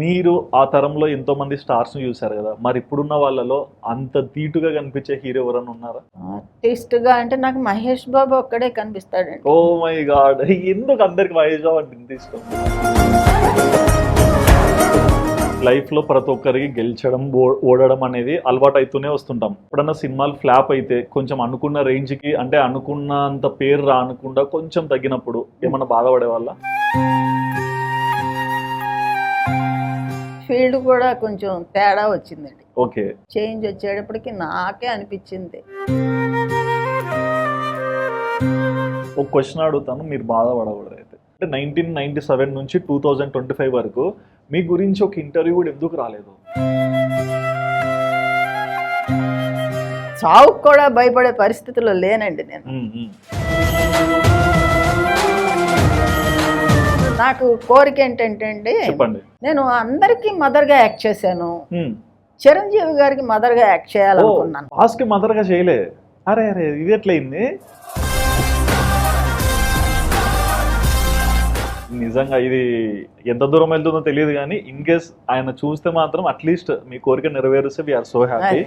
మీరు ఆ తరంలో ఎంతో మంది స్టార్స్ని చూశారు కదా. మరి ఇప్పుడున్న వాళ్ళలో అంత ధీటుగా కనిపించే హీరో ఎవరైనా ఉన్నారా? ఆర్టిస్ట్గా అంటే నాకు మహేష్ బాబు ఒక్కడే కనిపిస్తాడండి. ఓ మై గాడ్ ఎందుకు అందరికి మహేష్ బాబు అంటే ఇంత ఇష్టం? లైఫ్లో ప్రతి ఒక్కరికి గెలిచడం ఓడడం అనేది అలవాటు అవుతూనే వస్తుంటాం. ఎప్పుడన్నా సినిమాలు ఫ్లాప్ అయితే కొంచెం అనుకున్న రేంజ్కి అంటే అనుకున్నంత పేరు రానుకుండా కొంచెం తగ్గినప్పుడు ఏమన్నా బాధపడే వాళ్ళ ఫీల్డ్ కూడా కొంచెం తేడా వచ్చిందండి. ఓకే. చేంజ్ వచ్చేటప్పటికి నాకే అనిపించింది. ఒక క్వశ్చన్ అడుగుతాను మీరు బాధపడకూడదు అయితే. అంటే నైన్టీన్ నైన్టీ సెవెన్ నుంచి టూ థౌజండ్ ట్వంటీ ఫైవ్ వరకు మీ గురించి ఒక ఇంటర్వ్యూ కూడా ఎందుకు రాలేదు? చావుకు కూడా భయపడే పరిస్థితిలో లేనండి నేను. నాకు కోరిక ఏంటంటే అండి చెప్పండి. నేను అందరికీ మదర్గా యాక్ట్ చేశాను. చిరంజీవి గారికి మదర్గా యాక్ట్ చేయాలనుకున్నాను. బాస్కి మదర్గా చేయలే. అరే అరే ఇది ఎట్లయింది? నిజంగా ఇది ఎంత దూరం వెళ్తుందో తెలియదు కానీ ఇన్ కేస్ ఆయన చూస్తే మాత్రం అట్లీస్ట్ మీ కోరిక నెరవేరుస్తే వీఆర్ సో హ్యాపీ